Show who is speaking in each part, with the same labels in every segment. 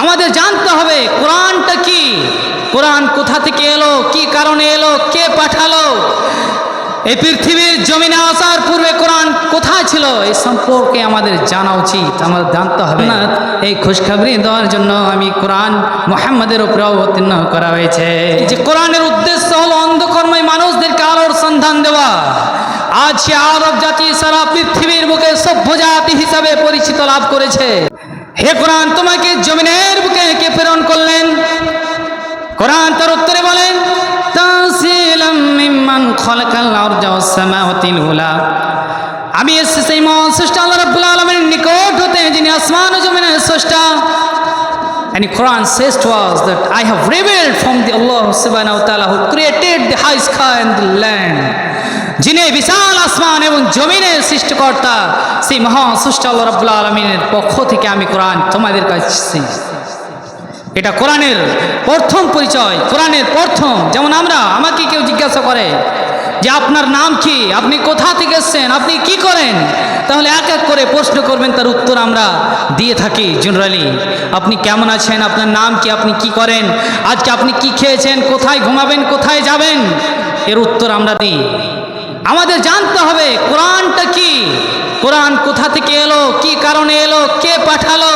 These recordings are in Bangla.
Speaker 1: আমাদের জানতে হবে কোরআনটা কি? কোরআন কোথা থেকে এলো? কি কারণে এলো? কে পাঠালো? এই পৃথিবীর জমিনে আসার পূর্বে কোরআন কোথায় ছিল? এই সম্পর্কে আমাদের জানা উচিত আমাদের জানতে হবে। না এই খুশখবরি দেওয়ার জন্য আমি কোরআন মোহাম্মদের উপরে অবতীর্ণ করা হয়েছে। যে কোরআনের উদ্দেশ্য হলো অন্ধকর্মী মানুষদেরকে আলোর সন্ধান দেওয়া। আজ সে আরব জাতি সারা পৃথিবীর বুকে সভ্য জাতি হিসাবে পরিচিত লাভ করেছে। হে কোরআন, তোমাকে জমিনের বুকে কে প্রেরণ করলেন? কোরআন তার উত্তরে বলেন আমি এসেছি সেই মহান স্রষ্টা আল্লাহ রাব্বুল আলামিনের নিকট হতে, যিনি আসমান ও জমিনের স্রষ্টা। And the Quran says to us that, I have revealed from the Allah subhanahu wa ta'ala who created the high sky and the land. যিনি বিশাল আসমান এবং জমিনের সৃষ্টিকর্তা, সেই মহান সৃষ্টি আল্লাহ রাব্বুল আলমিনের পক্ষ থেকে আমি কোরআন তোমাদের কাছে এটা কোরআনের প্রথম পরিচয়, কোরআনের প্রথম। যেমন আমরা, আমাকে কেউ জিজ্ঞাসা করে যে আপনার নাম কি? আপনি কোথা থেকে এসছেন? আপনি কি করেন? তাহলে এক এক করে প্রশ্ন করবেন, তার উত্তর আমরা দিয়ে থাকি। জেনারেলি আপনি কেমন আছেন? আপনার নাম কি? আপনি কি করেন? আজকে আপনি কি খেয়েছেন? কোথায় ঘুমাবেন? কোথায় যাবেন? এর উত্তর আমরা দিই। আমাদের জানতে হবে, কোরআনটা কি? কোরআন কোথা থেকে এলো? কি কারণে এলো? কে পাঠালো?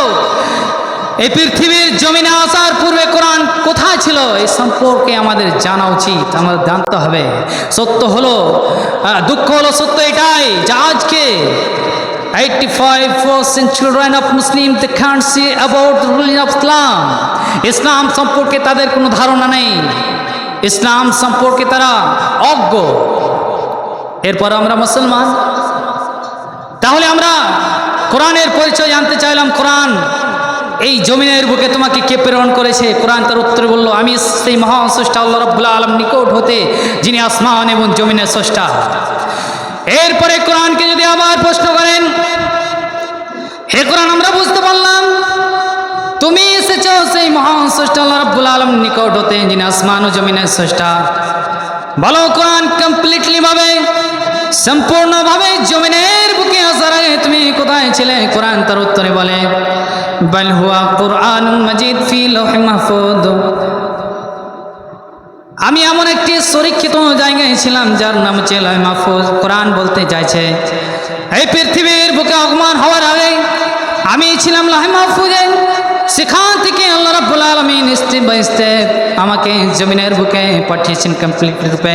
Speaker 1: এই পৃথিবীর জমিনে আসার পূর্বে কোরআন কোথায় ছিল? এই সম্পর্কে আমাদের জানা উচিত, আমাদের জানতে হবে। সত্য হলো দুঃখ হলো, সত্য এটাই যে আজকে eighty five percent children of Muslim they can see about religion of Islam ইসলাম সম্পর্কে তাদের কোনো ধারণা নেই। ইসলাম সম্পর্কে তারা অজ্ঞ। এরপর আমরা মুসলমান। তাহলে আমরা কোরআনের পরিচয় জানতে চাইলাম, কোরআন। এই জমিনের বুকে তোমাকে কে প্রেরণ করেছে? কোরআন তার উত্তরে বলল, আমি সেই মহান স্রষ্টা, আল্লাহ রব্বুল্লাহ আলম নিকট হতে যিনি আসমান এবং জমিনের স্রষ্টা। এরপরে কোরআনকে যদি আবার প্রশ্ন করেন, হে কোরআন, আমরা বুঝতে পারলাম, তুমি এসেছ সেই মহান স্রষ্টা, আল্লাহ রব্বুল আলম নিকট হতে যিনি আসমান ও জমিনের স্রষ্টা। বলো কোরআন কমপ্লিটলি ভাবে সম্পূর্ণভাবে জমিনের বুকে আসার আগে তুমি কোথায় ছিলে? কোরআন তার উত্তরে বলে কোরআন মজিদ আমি এমন একটি সুরক্ষিত জায়গায় ছিলাম যার নাম হচ্ছে লৌহ মাহফুজ। কোরআন বলতে চাইছে, এই পৃথিবীর বুকে আগমন হওয়ার আগে আমি ছিলাম লৌহ মাহফুজে। সেখান থেকে আল্লাহ রাব্বুল আলামিন স্টেপ বাই স্টেপ আমাকে জমিনের বুকে পাঠিয়েছেন কমপ্লিট রূপে।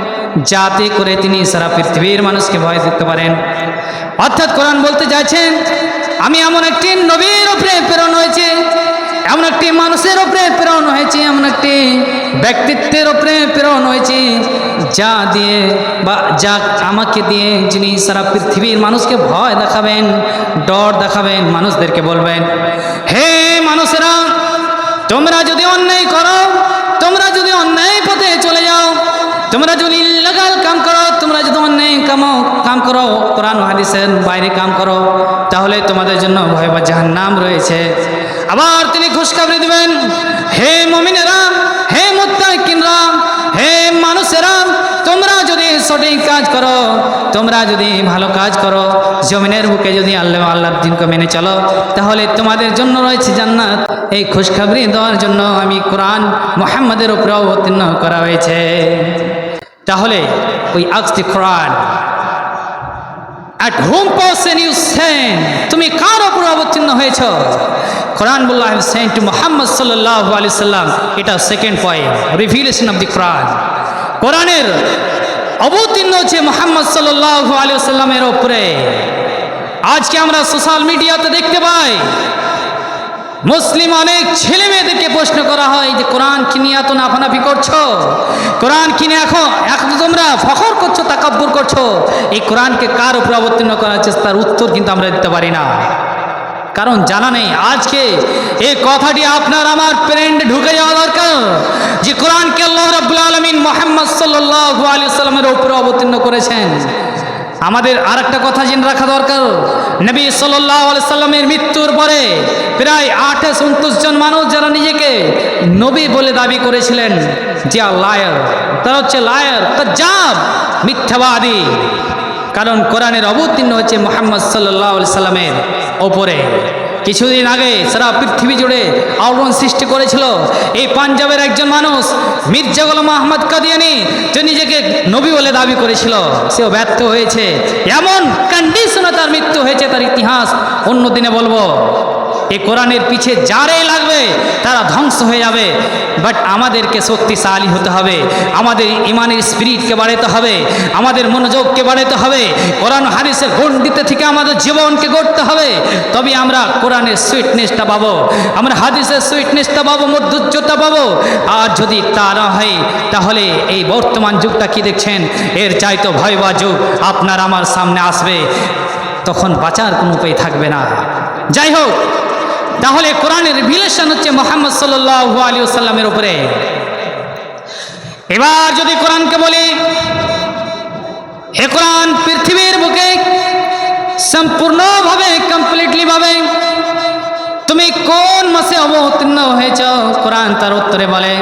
Speaker 1: যাতে করে তিনি সারা পৃথিবীর মানুষকে ভয় দিতে পারেন। অর্থাৎ কোরআন বলতে চাইছেন, আমি এমন একটি নবীর উপরে প্রেরণ হয়েছে, এমন একটি মানুষের উপরে প্রেরণ হয়েছে, এমন একটি ব্যক্তিত্বের উপরে প্রেরণ হয়েছে, যা দিয়ে বা যা আমাকে দিয়ে যিনি সারা পৃথিবীর মানুষকে ভয় দেখাবেন, ডর দেখাবেন, মানুষদেরকে বলবেন, হে মানুষেরা, তোমরা যদি অন্যায় করো, তোমরা যদি অন্যায় তোমরা যদি ইল্লাগাল কাম করো, তোমরা যদি অন্যায় কামো কাম করো, কোরআন হাদিসের বাইরে কাম করো, তাহলে তোমাদের জন্য ভয় বা জাহান্নাম রয়েছে। আবার তিনি খুশখবরি দিবেন, হে মমিনেরা, হে মুত্তাকিনরা, হে মানুষেরা, তোমরা যদি সঠিক কাজ করো, তোমরা যদি ভালো কাজ করো, জমিনের বুকে যদি আল্লাহ আল্লাহর দিনকে মেনে চলো, তাহলে তোমাদের জন্য রয়েছে জান্নাত। এই খুশখবরি দেওয়ার জন্য আমি কোরআন মোহাম্মদের উপরে অবতীর্ণ করা হয়েছে। তাহলে ওই আক্সটি কোরআন। At home person you send তুমি কার উপর অবতীর্ণ হয়েছ? কোরআন বলল আই সেন টু মোহাম্মদ সাল্লাহ আলি সাল্লাম। এটা second point revelation of the Quran কোরআনের অবতীর্ণ হচ্ছে মোহাম্মদ সাল্লাহ আলি সাল্লামের ওপরে আজকে আমরা সোশ্যাল মিডিয়াতে দেখতে পাই মুসলিম অনেক ছেলে মেয়েদেরকে প্রশ্ন করা হয় যে, কোরআন কিনে এত নাফানাফি করছ? কোরআন কিনে এখন এখন তোমরা ফখর করছ, তাকাব্বুর করছ। এই কোরআনকে কার উপরে অবতীর্ণ করা হচ্ছে তার উত্তর কিন্তু আমরা দিতে পারি না। কারণ জানা নেই, আজকে এই কথাটি আপনার আমার প্রেন্টে ঢুকে যাওয়া দরকার যে, কোরআনকে আল্লাহ রাব্বুল আলামিন মোহাম্মদ সাল্লাল্লাহু আলাইহি সাল্লামের উপরে অবতীর্ণ করেছেন। আমাদের আর একটা কথা জেনে রাখা দরকার। নবী সাল্লাহ সাল্লামের মৃত্যুর পরে প্রায় আঠাশ উনত্রিশ জন মানুষ যারা নিজেকে নবী বলে দাবি করেছিলেন যে লায়ার, তারা হচ্ছে লায়ার তার জাব মিথ্যাবাদী। কারণ কোরআনের অবতীর্ণ হচ্ছে মোহাম্মদ সাল্লাহ সাল্লামের ওপরে। কিছুদিন আগে সারা পৃথিবী জুড়ে আলোড়ন সৃষ্টি করেছিল। এই পাঞ্জাবের একজন মানুষ, মির্জা গোলাম আহমদ কাদিয়ানি, যে নিজেকে নবী বলে দাবি করেছিল। সেও ব্যর্থ হয়েছে। এমন কন্ডিশনে তার মৃত্যু হয়েছে, তার ইতিহাস অন্যদিনে বলব। এই কোরআনের পিছে যারাই লাগবে, তারা ধ্বংস হয়ে যাবে। বাট আমাদেরকে শক্তিশালী হতে হবে। আমাদের ইমানের স্পিরিটকে বাড়াতে হবে। আমাদের মনোযোগকে বাড়াতে হবে। কোরআন হাদিসের গণ্ডিতে থেকে আমাদের জীবনকে গড়তে হবে। তবে আমরা কোরআনের সুইটনেসটা পাবো। আমরা হাদিসের সুইটনেসটা পাবো মধ্যুজ্জতা পাবো। আর যদি তা না হয়, তাহলে এই বর্তমান যুগটা কি দেখছেন? এর চাইতো ভয়বা যুগ আপনার আমার সামনে আসবে। তখন বাঁচার কোনো উপায় থাকবে না। যাই হোক তাহলে কোরআনের রিভিলেশন হচ্ছে মোহাম্মদ সাল্লাল্লাহু আলাইহি সাল্লামের উপরে। এবার যদি কোরআনকে বলি, হে কোরআন, পৃথিবীর বুকে সম্পূর্ণভাবে কমপ্লিটলি ভাবে তুমি কোন মাসে অবতীর্ণ হয়েছ? কোরআন তার উত্তরে বলে,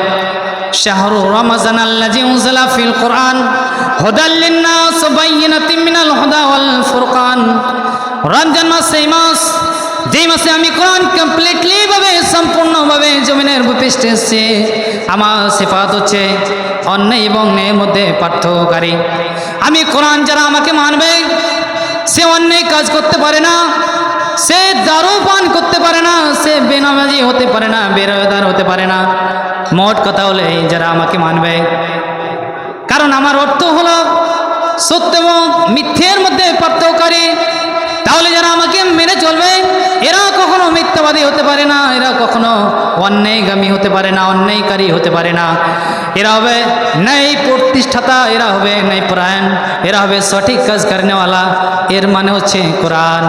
Speaker 1: শাহরু রমাজান আল্লাজি উনজিলা ফিল কোরআন হুদাল লিন্নাস বাইয়িনাতিন মিনাল হুদা ওয়াল ফুরকান। রমজান মাস সেই মাস যেই মাসে আমি কোরআন কমপ্লিটলি ভাবে, সম্পূর্ণভাবে জমিনের ভূপৃষ্ঠে এসছে, আমার সিফাত হচ্ছে অন্য এবং ন্যায়ের মধ্যে পার্থক্যকারী। আমি কোরআন যারা আমাকে মানবে, সে অন্যায় কাজ করতে পারে না, সে দারু পান করতে পারে না, সে বেনামাজি হতে পারে না, বেরোয়দার হতে পারে না। মোট কথা হলে যারা আমাকে মানবে। কারণ আমার অর্থ হলো সত্য এবং মিথ্যের মধ্যে পার্থক্যকারী। তাহলে যারা আমাকে মেনে চলবে, এরা কখনো মিথ্যাবাদী হতে পারে না, এরা কখনো অন্যায়গামী হতে পারে না, অন্যায়কারী হতে পারে না। এরা হবে ন্যায় প্রতিষ্ঠাতা, এরা হবে ন্যায় পরায়ণ, এরা হবে সঠিক কাজ করেনেওয়ালা এর মানে হচ্ছে কোরআন।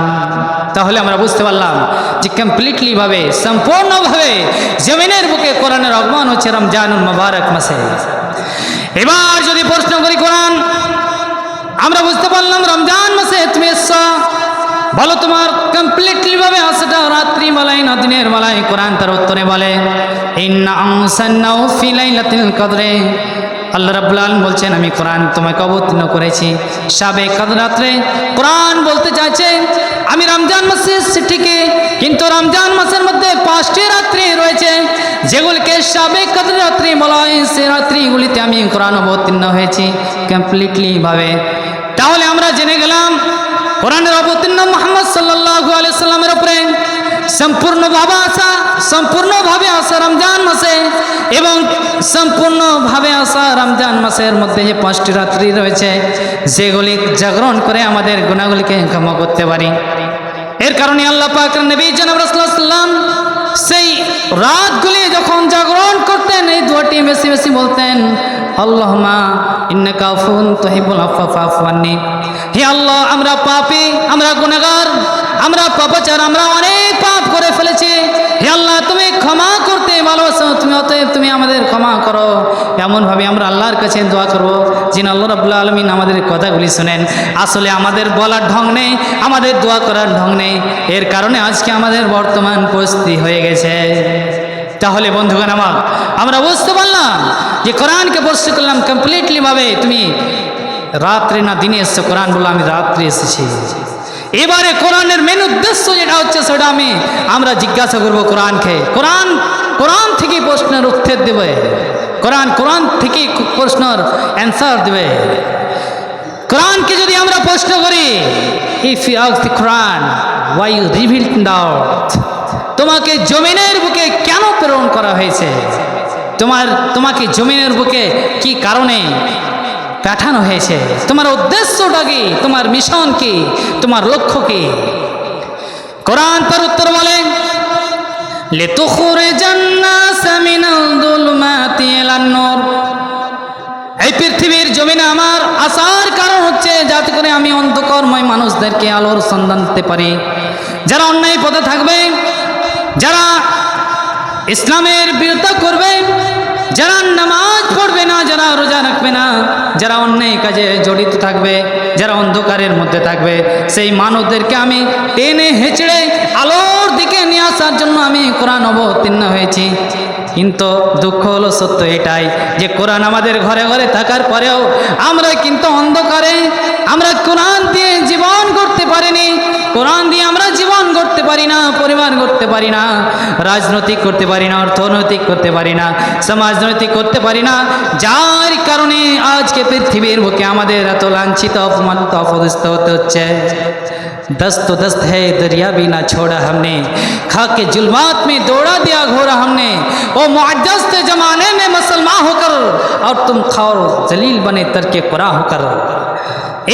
Speaker 1: তাহলে আমরা বুঝতে পারলাম যে কমপ্লিটলিভাবে সম্পূর্ণভাবে জমিনের বুকে কোরআনের আগমন হচ্ছে রমজানুল মুবারক মাসে। এবার যদি প্রশ্ন করি কোরআন আমরা বুঝতে পারলাম রমজান মাসে তুমি এসছো বলো তোমার কমপ্লিটলি ভাবে আসাটা রাত্রি বেলায় না, দিনের বেলায় কোরআন তার উত্তরে বলে। কদরে। আল্লাহ রাব্বুল আলামিন বলছেন, আমি কোরআন তোমাকে অবতীর্ণ করেছি। সাবে কদ রাত্রে কোরআন বলতে চাইছে, আমি রমজান মাসে ঠিকই কিন্তু রমজান মাসের মধ্যে পাঁচটি রাত্রি রয়েছে, যেগুলিকে সাবে কদ রাত্রি বলা হয়। সে রাত্রিগুলিতে আমি কোরআন অবতীর্ণ হয়েছি কমপ্লিটলিভাবে তাহলে আমরা জেনে গেলাম কোরআনের অবতীর্ণ মোহাম্মদ সাল্লু আলি সাল্লামের উপরে সম্পূর্ণভাবে আসা সম্পূর্ণভাবে আসা রমজান মাসে এবং সম্পূর্ণভাবে আসা রমজান মাসের মধ্যে যে পাঁচটি রাত্রি রয়েছে, যেগুলি জাগরণ করে আমাদের গুণাগুলিকে ক্ষমা করতে পারি। এর কারণে আল্লাহ পাক নবী জনাব রসুল্লাহ সাল্লাম সেই রাতগুলি যখন জাগরণ করতেন, এই দুয়াটি বেশি বেশি বলতেন আল্লাহমা ইন্নাকা ফুন তহিবুল আফা হে আল্লাহ, আমরা পাপি, আমরা গুনাগার আমরা পাপাচার, আমরা অনেক পাপ করে ফেলেছি। হে আল্লাহ, তুমি ক্ষমা করতে ভালোবাসো, তুমি অতএব তুমি আমাদের ক্ষমা করো। এমনভাবে আমরা আল্লাহর কাছে দোয়া করব, যিনি আল্লাহ রাবুল্লাহ আলমিন আমাদের কথাগুলি শোনেন। আসলে আমাদের বলার ঢং নেই, আমাদের দোয়া করার ঢং নেই। এর কারণে আজকে আমাদের বর্তমান পরিস্থিতি হয়ে গেছে। তাহলে বন্ধুগণ আমার, আমরা বুঝতে পারলাম যে কোরআনকে প্রশ্ন করলাম কমপ্লিটলি ভাবে, তুমি রাত্রে না দিনে এসছো? কোরআন বলল, আমি রাত্রে এসেছি। এবারে কোরআনের মেন উদ্দেশ্য যেটা হচ্ছে সেটা আমি আমরা জিজ্ঞাসা করব কোরআনকে। কোরআন কোরআন থেকে প্রশ্নের উত্তর দেবে। কোরআন কোরআন থেকে প্রশ্নের অ্যান্সার দেবে। কোরআনকে যদি আমরা প্রশ্ন করি if you out the Quran why you reveal doubt তোমাকে জমিনের বুকে কেন প্রেরণ করা হয়েছে? তোমার, তোমাকে জমিনের বুকে কি কারণে পাঠানো হয়েছে। তোমার উদ্দেশ্যটা কি? তোমার মিশন কি? তোমার লক্ষ্য কি? কোরআন তার উত্তর বলে এই পৃথিবীর জমিনে আমার আসার কারণ হচ্ছে যাতে করে আমি অন্ধকর্ময় মানুষদেরকে আলোর সন্ধান দিতে পারি। যারা অন্যায় পথে থাকবে, যারা ইসলামের বিরোধিতা করবে যারা নামাজ পড়বে না, যারা রোজা রাখবে না, যারা অন্যায় কাজে জড়িত থাকবে, যারা অন্ধকারের মধ্যে থাকবে, সেই মানবদেরকে আমি টেনে হেঁচড়ে আলোর দিকে নিয়ে আসার জন্য আমি কোরআন অবতীর্ণ হয়েছি। কিন্তু দুঃখ হলো সত্য এটাই যে কোরআন আমাদের ঘরে ঘরে থাকার পরেও আমরা কিন্তু অন্ধকারে, আমরা কোরআন দিয়ে জীবন করতে পারিনি। কোরআন দিয়ে আমরা জীবন করতে পারি না পরিবার করতে পারি না রাজনৈতিক করতে পারি না অর্থনৈতিক করতে পারি না সমাজনৈতিক করতে পারি না যার কারণে আজকে পৃথিবীর বুকে আমাদের এত লাঞ্ছিত অপমানিত অপদস্থ হতে হচ্ছে दस्त तो दस्त है दरिया भी ना छोड़ा हमने खा के जुल्मात में दौड़ा दिया घोड़ा हमने ओ मुआजस्त जमाने में मुसलमान होकर और तुम खाओ जलील बने तरके कुरा होकर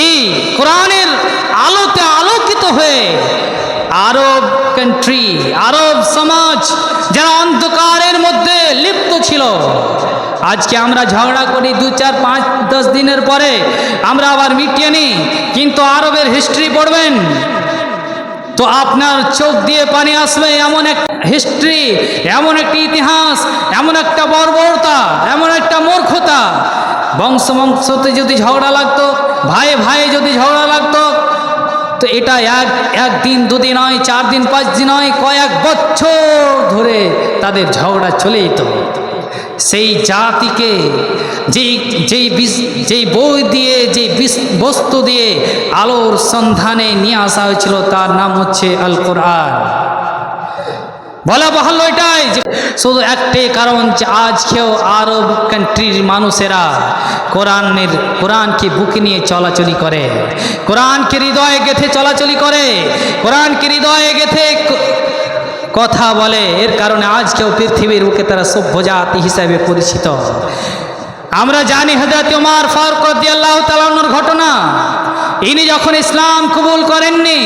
Speaker 1: এই কোরআনের আলোতে আলোকিত হয়ে আরব কান্ট্রি আরব সমাজ যারা অন্ধকারের মধ্যে লিপ্ত ছিল। আজকে আমরা ঝগড়া করি দু চার পাঁচ দশ দিনের পরে, আমরা আবার মিটিয়ে নিই, কিন্তু আরবের হিস্ট্রি পড়বেন। তো আপনার চোখ দিয়ে পানি আসবে, এমন এক হিস্ট্রি এমন একটি ইতিহাস, এমন একটা বর্বরতা, এমন একটা মূর্খতা। বংশ বংশতে যদি ঝগড়া লাগতো ভাই ভাই যদি ঝগড়া তো এটা এক, একদিন, দুদিন নয় চার দিন পাঁচ দিন নয় কয়েক বছর ধরে তাদের ঝগড়া চলে যেত সেই জাতিকে যেই যেই যেই বই দিয়ে, যেই বস্তু দিয়ে আলোর সন্ধানে নিয়ে আসা হয়েছিল, তার নাম হচ্ছে আল কোরআন বলা বাহাল এটাই শুধু একটাই কারণ যে আজকেও আরব কান্ট্রির মানুষেরা কোরআনের, কোরআনকে বুকে নিয়ে চলাচলি করে। কোরআনকে হৃদয়ে গেথে চলাচলি করে। কোরআনকে হৃদয়ে গেথে কথা বলে। এর কারণে আজকেও পৃথিবীর বুকে তারা সভ্য জাতি হিসাবে পরিচিত। আমরা জানি হজরত উমার ফারুক রাদিয়াল্লাহু তাআলার ঘটনা। ইনি যখন ইসলাম কবুল করেননি,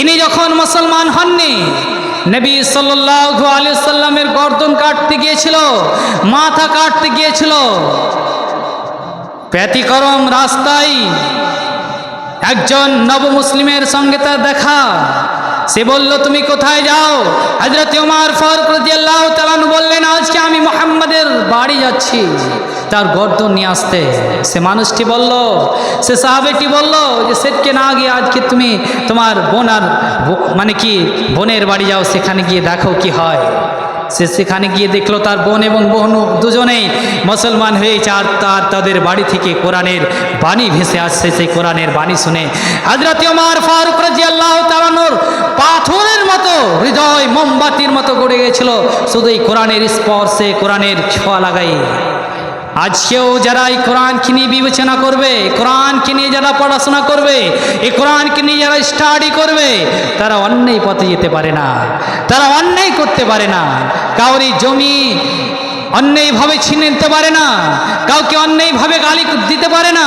Speaker 1: ইনি যখন মুসলমান হননি নবী সাল্লাল্লাহু আলাইহি সাল্লামের গর্দন কাটতে গিয়েছিল, মাথা কাটতে গিয়েছিল। ব্যতিক্রম রাস্তায় একজন নবমুসলিমের সঙ্গে তার দেখা। সে বলল, তুমি কোথায় যাও? হজরত উমার ফারুক রাদিয়াল্লাহু তাআলা বললেন, আজকে আমি মোহাম্মদের বাড়ি যাচ্ছি। তার গর্দন নিয়ে আসতে সে মানুষটি বলল, সে সাহাবেটি বলল, যে সেটকে না গিয়ে আজকে তুমি তোমার বোন আর মানে কি, বোনের বাড়ি যাও, সেখানে গিয়ে দেখো কি হয়। সে সেখানে গিয়ে দেখল তার বোন এবং বোন দুজনেই মুসলমান হয়েছে আর তার তাদের বাড়ি থেকে কোরআনের বাণী ভেসে আসছে। সেই কোরআনের বাণী শুনে হাজরত ওমার ফারুক রাজি তালানোর পাথরের মতো, হৃদয় মোমবাতির মতো গড়ে গেছিল। শুধু এই কোরআনের স্পর্শে কোরআনের ছোঁয়া লাগাই। আজকেও যারা এই কোরআনকে নিয়ে বিবেচনা করবে, কোরআনকে নিয়ে যারা পড়াশোনা করবে, এই কোরআনকে নিয়ে যারা স্টাডি করবে, তারা অন্যায় পথে যেতে পারে না, তারা অন্যায় করতে পারে না। কাউরি জমি অন্যায়ভাবে ছিনে নিতে পারে না, কাউকে অন্যায়ভাবে গালি দিতে পারে না,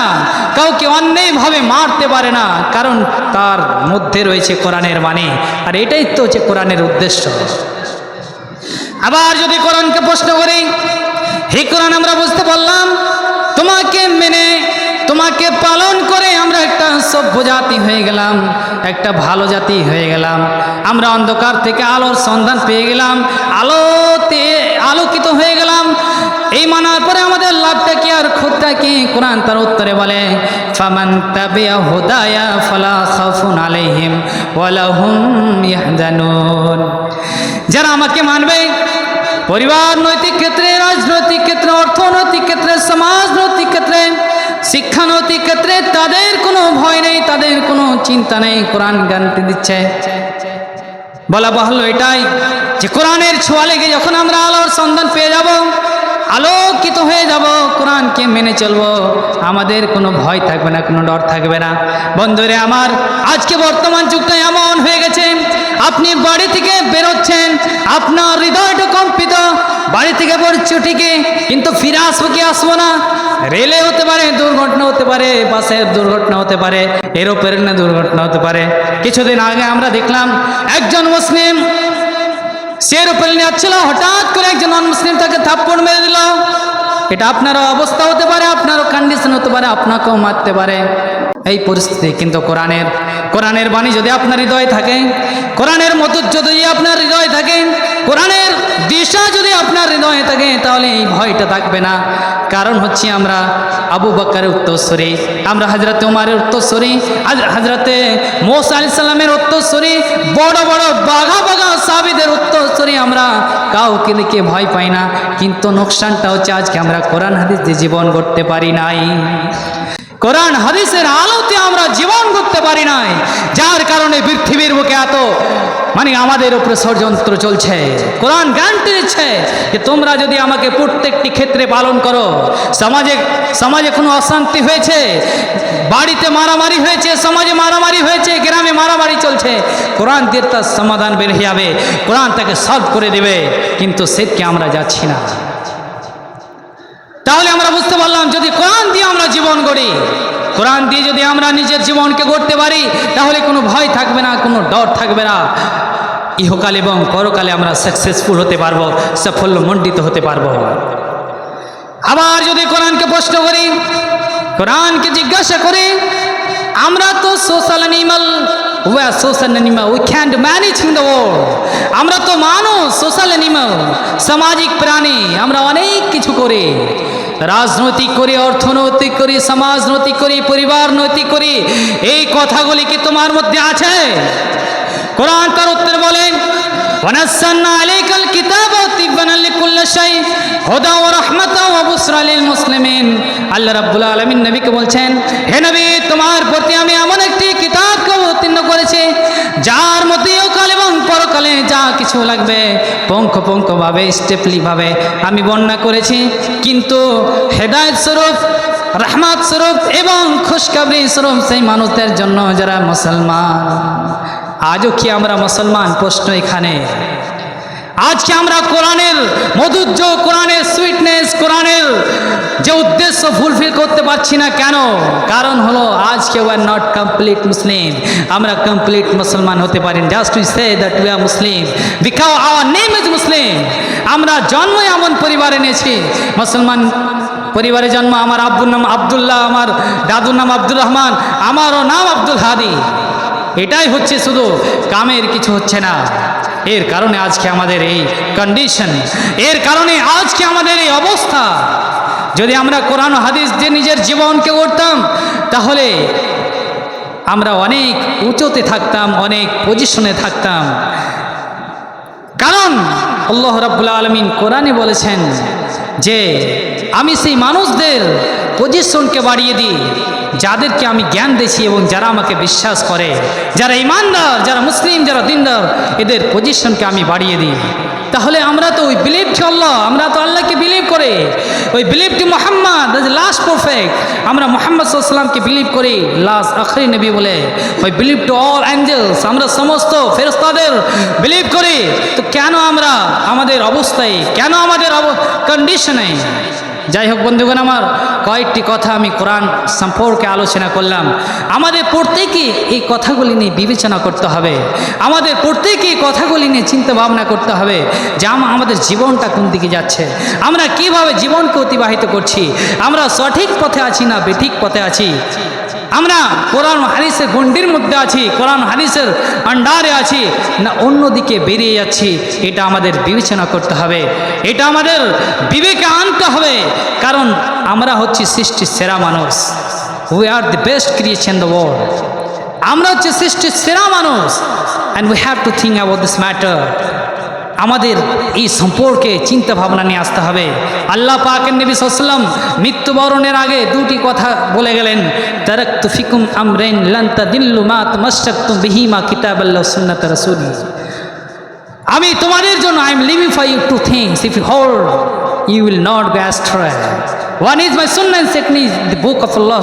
Speaker 1: কাউকে অন্যায়ভাবে মারতে পারে না, কারণ তার মধ্যে রয়েছে কোরআনের মানে আর এটাই তো হচ্ছে কোরআনের উদ্দেশ্য। আবার যদি কোরআনকে প্রশ্ন করি হে কোরআন, আমরা বুঝতে পারলাম, তোমাকে মেনে, তোমাকে পালন করে আমরা একটা সভ্য জাতি হয়ে গেলাম, একটা ভালো জাতি হয়ে গেলাম। আমরা অন্ধকার থেকে আলোর সন্ধান পেয়ে গেলাম, আলোতে আলোকিত হয়ে গেলাম। এই মানার পরে আমাদের লাভটা কি আর ক্ষুদটা কি? কোরআন তার উত্তরে বলে হুম যারা আমাকে মানবে পরিবার, নৈতিক ক্ষেত্রে, রাজনৈতিক ক্ষেত্রে, অর্থনৈতিক ক্ষেত্রে, সমাজনৈতিক ক্ষেত্রে, শিক্ষানৈতিক ক্ষেত্রে তাদের কোনো ভয় নেই, তাদের কোনো চিন্তা নেই, কোরআন জ্ঞানতে দিচ্ছে। বলা বাহল এটাই যে কোরআনের ছোঁয়া লেগে যখন আমরা আলোর সন্ধান পেয়ে যাব আলোকিত হয়ে যাব, কোরআনকে মেনে চলবো। আমাদের কোনো ভয় থাকবে না, কোনো ডর থাকবে না। বন্ধুরে আমার, আজকে বর্তমান যুগটা এমন হয়ে গেছে, আপনি বাড়ি থেকে বেরোচ্ছেন, আপনার হৃদয়টা কম্পিত, বাড়ি থেকে পড়ছো ঠিকই, কিন্তু ফিরে আসব কি আসব না? রেলে হতে পারে, দুর্ঘটনা হতে পারে বাসের দুর্ঘটনা হতে পারে, এরোপ্লেনে দুর্ঘটনা হতে পারে। কিছুদিন আগে আমরা দেখলাম, একজন মুসলিম সে নিয়ে যাচ্ছিল হঠাৎ করে একজন মুসলিম তাকে থাপ্পড় মেরে দিল। এটা আপনারও অবস্থা হতে পারে, আপনারও কন্ডিশন হতে পারে, আপনাকেও মারতে পারে। এই পরিস্থিতি কিন্তু কোরআনের কোরআনের বাণী যদি আপনার হৃদয়ে থাকে, কোরআনের মতো যদি আপনার হৃদয়ে থাকে, কোরআনের দিশা যদি আপনার হৃদয়ে থাকে, তাহলে এই ভয়টা থাকবে না। কারণ হচ্ছে আমরা আবু বক্কারের উত্তরস্বরী আমরা হাজরতে উমারের উত্তরস্বরী হাজরাতে মোসা আলি সাল্লামের উত্তরস্বরী বড় বড়, বাঘা বাঘা সাবিদের উত্তরস্বরী আমরা কাউকে দেখে ভয় পাই না। কিন্তু নোকসানটা হচ্ছে আজকে আমরা কোরআন হাদিস দিয়ে জীবন করতে পারি নাই। কোরআন, হাদিসের আলোতে আমরা জীবন করতে পারি নাই। যার কারণে পৃথিবীর বুকে এত মানে আমাদের উপরে ষড়যন্ত্র চলছে। কোরআন গ্যারান্টি দিচ্ছে যে তোমরা যদি আমাকে প্রত্যেকটি ক্ষেত্রে পালন করো, সমাজে সমাজে কোনো অশান্তি হয়েছে, বাড়িতে মারামারি হয়েছে, সমাজে মারামারি হয়েছে, গ্রামে মারামারি চলছে, কোরআন দিয়ে তার সমাধান বের হয়ে যাবে, কোরআন তাকে সলভ করে দেবে, কিন্তু সেদিকে আমরা যাচ্ছি না তাহলে আমরা বুঝতে পারলাম যদি কোরআন দিয়ে আমরা জীবন গড়ি, কোরআন দিয়ে যদি আমরা নিজের জীবনকে গড়তে পারি, তাহলে কোনো ভয় থাকবে না, কোনো ডর থাকবে না। ইহকাল এবং পরকালে আমরা সাকসেসফুল হতে পারব সাফল্যমণ্ডিত হতে পারব। আবার যদি কোরআনকে প্রশ্ন করি, কোরআনকে জিজ্ঞাসা করি, আমরা তো social animal R social animal we manage in the world আমরা তো মানুষ সোশ্যাল অ্যানিমাল সামাজিক প্রাণী, আমরা অনেক কিছু করি। রাজনৈতিক করি অর্থনৈতিক করি সমাজনৈতিক করি পরিবার নৈতিক করি এই কথাগুলি কি তোমার মধ্যে আছে কোরআন তার উত্তর বলেন ونزلنا عليك الكتاب تبيانا لكل شيء هدى ورحمة وبشرى للمسلمين আল্লাহ রাব্বুল আলামিন নবীকে বলছেন হে নবী তোমার প্রতি আমি এমন একটি কিতাবকে অবতীর্ণ করেছি যার মধ্যে কাল যা কিছু লাগবে পঙ্খ পঙ্খভাবে স্টেপলিভাবে আমি বর্ণনা করেছি। কিন্তু হেদায়ত স্বরূপ, রহমাত স্বরূপ এবং খুশখাবরি স্বরূপ সেই মানুষদের জন্য যারা মুসলমান। আজও কি আমরা মুসলমান? প্রশ্ন এখানে। আজকে আমরা কোরআনের মধুর্য যে উদ্দেশ্য ফুলফিল করতে পারছি না কেন? কারণ হলো আজকে we are not complete Muslim আমরা কমপ্লিট মুসলমান হতে পারি just we say that we are Muslim because our name is Muslim আমরা জন্মই এমন পরিবারে নিয়েছি মুসলমান পরিবারে জন্ম আমার আব্বুর নাম আবদুল্লাহ, আমার দাদুর নাম আব্দুর রহমান, আমারও নাম আব্দুল হাদি। এটাই হচ্ছে শুধু। কামের কিছু হচ্ছে না। এর কারণে আজকে আমাদের এই কন্ডিশন এর কারণে আজকে আমাদের এই অবস্থা। যদি আমরা কোরআন হাদিস দিয়ে নিজের জীবনকে করতাম তাহলে আমরা অনেক উঁচুতে থাকতাম, অনেক পজিশনে থাকতাম। কারণ আল্লাহ রাবুল্লা আলমিন কোরআনে বলেছেন যে, আমি সেই মানুষদের পজিশনকে বাড়িয়ে দিই। যাদেরকে আমি জ্ঞান দিয়েছি এবং যারা আমাকে বিশ্বাস করে, যারা ইমানদার, যারা মুসলিম, যারা দিনদার, এদের পজিশনকে আমি বাড়িয়ে দিই। তাহলে আমরা তো ওই বিলিভ টু আল্লাহ, আমরা তো আল্লাহকে বিলিভ করে। ওই believe to Muhammad last perfect আমরা মোহাম্মদ সাল্লামকে বিলিভ করি। লাস্ট আখরি নবী বলে, ওই বিলিভ টু অল অ্যাঞ্জেলস আমরা সমস্ত ফেরস্তাদের বিলিভ করি। তো কেন আমরা আমাদের অবস্থায়, কেন আমাদের কন্ডিশনে যাই হোক বন্ধুগণ আমার কয়েকটি কথা আমি কোরআন সম্পর্কে আলোচনা করলাম। আমাদের প্রত্যেকে এই কথাগুলি নিয়ে বিবেচনা করতে হবে। আমাদের প্রত্যেকে কথাগুলি নিয়ে চিন্তা ভাবনা করতে হবে যে আম- আমাদের জীবনটা কোন দিকে যাচ্ছে। আমরা কীভাবে জীবনকে অতিবাহিত করছি? আমরা সঠিক পথে আছি না বেঠিক পথে আছি? আমরা কোরআন হারিসের গণ্ডির মধ্যে আছি, কোরআন হারিসের আন্ডারে আছি, না অন্যদিকে বেরিয়ে যাচ্ছি, এটা আমাদের বিবেচনা করতে হবে। এটা আমাদের বিবেকে আনতে হবে, কারণ আমরা হচ্ছি সৃষ্টির সেরা মানুষ। We are the best creation the world আমরা হচ্ছে সৃষ্টির সেরা মানুষ। And we have to think about this matter আমাদের এই সম্পর্কে চিন্তা ভাবনা নিয়ে আসতে হবে। আল্লাহ পাকের নবী সাল্লাম মৃত্যুবরণের আগে দুটি কথা বলে গেলেন। তারক আমরেন দিল্লু আমি তোমাদের জন্য I am living for you two things if hold you will not be astray one is my sunnah second is the book of Allah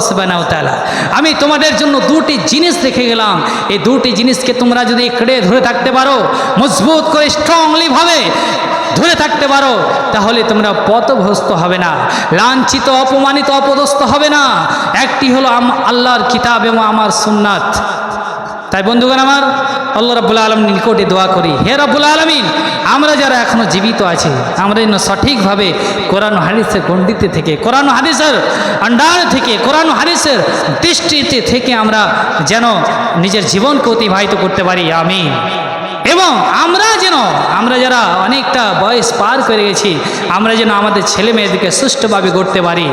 Speaker 1: তাআলা আমি তোমাদের জন্য দুটি জিনিস রেখে গেলাম। এই দুটি জিনিসকে তোমরা যদি একড়ে ধরে থাকতে পারো, মজবুত করে স্ট্রংলি ভাবে ধরে থাকতে পারো, তাহলে তোমরা পথভ্রষ্ট হবে না। লাঞ্ছিত, অপমানিত, অপদস্থ হবে না। একটি হলো আল্লাহর কিতাব এবং আমার সুন্নাত। তাই বন্ধুগণ আমার, আল্লাহ রাবুল আলম নিকটে দোয়া করি। হে রাবুল আলমিন, আমরা যারা এখনও জীবিত আছি, আমরা যেন সঠিকভাবে কোরআন হাদিসের গণ্ডিতে থেকে, কোরআন হাদিসের আন্ডার থেকে, কোরআন হাদিসের দৃষ্টিতে থেকে আমরা যেন নিজের জীবনকে অতিবাহিত করতে পারি। আমি এবং আমরা যেন, আমরা যারা অনেকটা বয়স পার করে গেছি, আমরা যেন আমাদের ছেলে মেয়েদেরকে সুষ্ঠুভাবে গড়তে পারি।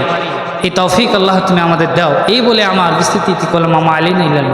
Speaker 1: এই তৌফিক আল্লাহ তুমি আমাদের দাও। এই বলে আমার বিস্তৃতি করলাম মামা আলী নিলাম